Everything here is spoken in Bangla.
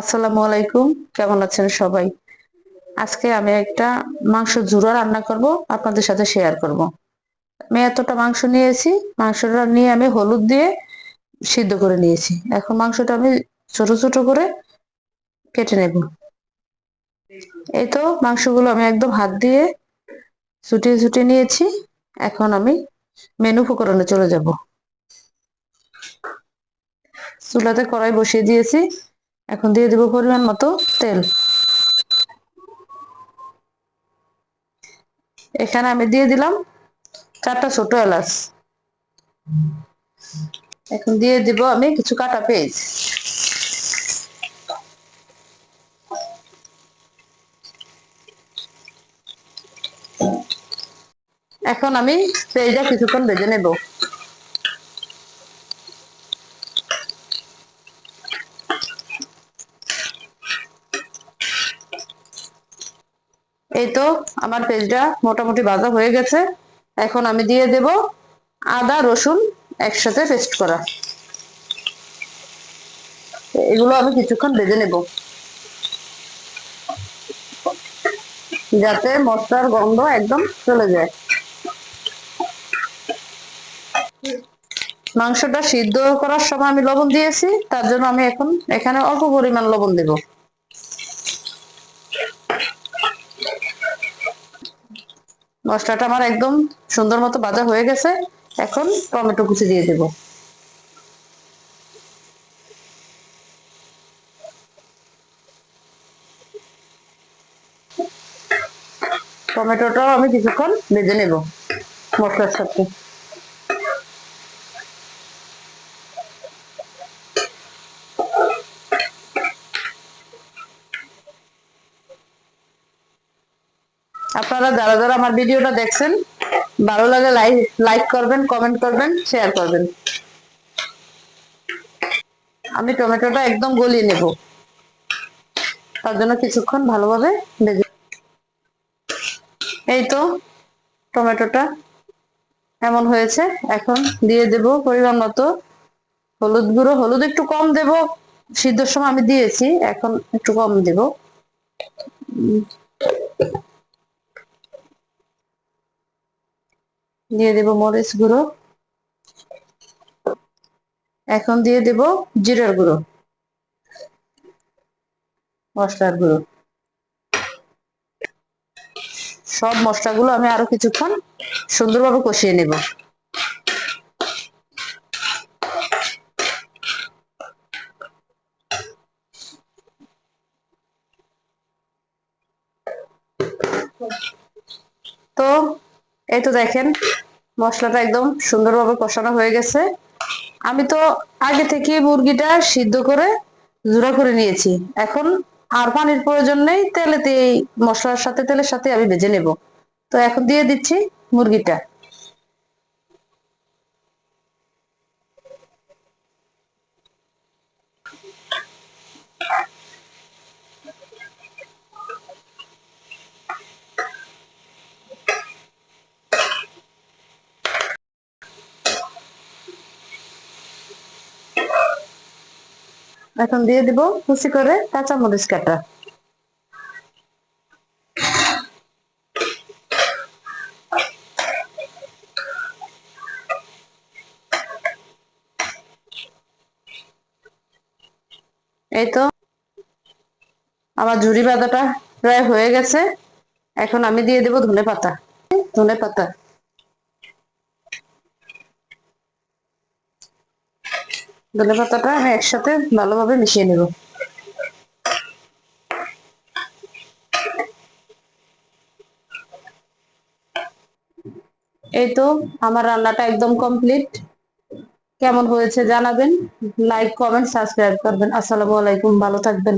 আসসালামু আলাইকুম। কেমন আছেন সবাই? আজকে আমি একটা মাংস জুড়া রান্না করব, আপনাদের সাথে শেয়ার করব। আমি এতটা মাংস নিয়েছি, মাংসটা নিয়ে আমি হলুদ দিয়ে সিদ্ধ করে নিয়েছি। এখন মাংসটা আমি ছোট ছোট করে কেটে নেব। এই তো মাংসগুলো আমি একদম হাত দিয়ে ছুটিয়ে ছুটিয়ে নিয়েছি। এখন আমি মেনু উপকরণে চলে যাব। চুলাতে কড়াই বসিয়ে দিয়েছি। এখন দিয়ে দিব পরিমাণ মতো তেল। এখানে আমি দিয়ে দিলাম চারটা ছোট এলাচ। এখন দিয়ে দিব আমি কিছু কাটা পেঁয়াজ। এখন আমি পেঁয়াজটা কিছুক্ষণ ভেজে নেব। এই তো আমার পেঁয়াজটা মোটামুটি ভাজা হয়ে গেছে। এখন আমি দিয়ে দেব আদা, রসুন একসাথে পেস্ট করা। এগুলো আমি কিছুক্ষণ ভেজে নেব। যাতে মশলার গন্ধ একদম চলে যায়। মাংসটা সিদ্ধ করার সময় আমি লবণ দিয়েছি, তার জন্য আমি এখন এখানে অল্প পরিমাণ লবণ দেব। মশলাটা আমার একদম সুন্দর মতো বাজা হয়ে গেছে। এখন টমেটো কুচি দিয়ে দেব। টমেটোটাও আমি কিছুক্ষণ ভেজে নেব মশলার সাথে। আপনারা যারা যারা আমার ভিডিওটা দেখছেন, ভালো লাগে লাইক করবেন কমেন্ট করবেন শেয়ার করবেন। আমি টমেটোটা একদম গলিয়ে নেব। তার জন্য কিছুক্ষণ ভালোভাবে ভেজে এই তো টমেটোটা এমন হয়েছে। এখন দিয়ে দেব পরিমাণ মতো হলুদ গুঁড়ো। হলুদ একটু কম দেব। সিদ্ধর সময় আমি দিয়েছি, এখন একটু কম দেব। দিয়ে দেব মরিচ গুঁড়ো। এখন দিয়ে দেব জিরার গুঁড়ো, মশলার গুঁড়ো। সব মশলাগুলো আমি আরও কিছুক্ষণ সুন্দরভাবে কষিয়ে নেব। তো এই তো দেখেন, মশলাটা একদম সুন্দরভাবে কষানো হয়ে গেছে। আমি তো আগে থেকে মুরগিটা সিদ্ধ করে জোড়া করে নিয়েছি। এখন আর পানির প্রয়োজন নেই তেলেতে এই মশলার সাথে, তেলের সাথে আমি ভেজে নেব। তো এখন দিয়ে দিচ্ছি মুরগিটা। এখন দিয়ে দিব কুচি করে কাঁচা মরিচ কাটা। এই তো আমার ঝুড়ি বাঁধাটা প্রায় হয়ে গেছে। এখন আমি দিয়ে দেব ধনে পাতা ধনে পাতা ধনে পাতাটা আমি একসাথে ভালোভাবে মিশিয়ে নেব। এই তো আমার রান্নাটা একদম কমপ্লিট কেমন হয়েছে জানাবেন? লাইক কমেন্ট সাবস্ক্রাইব করবেন। আসসালামু আলাইকুম, ভালো থাকবেন।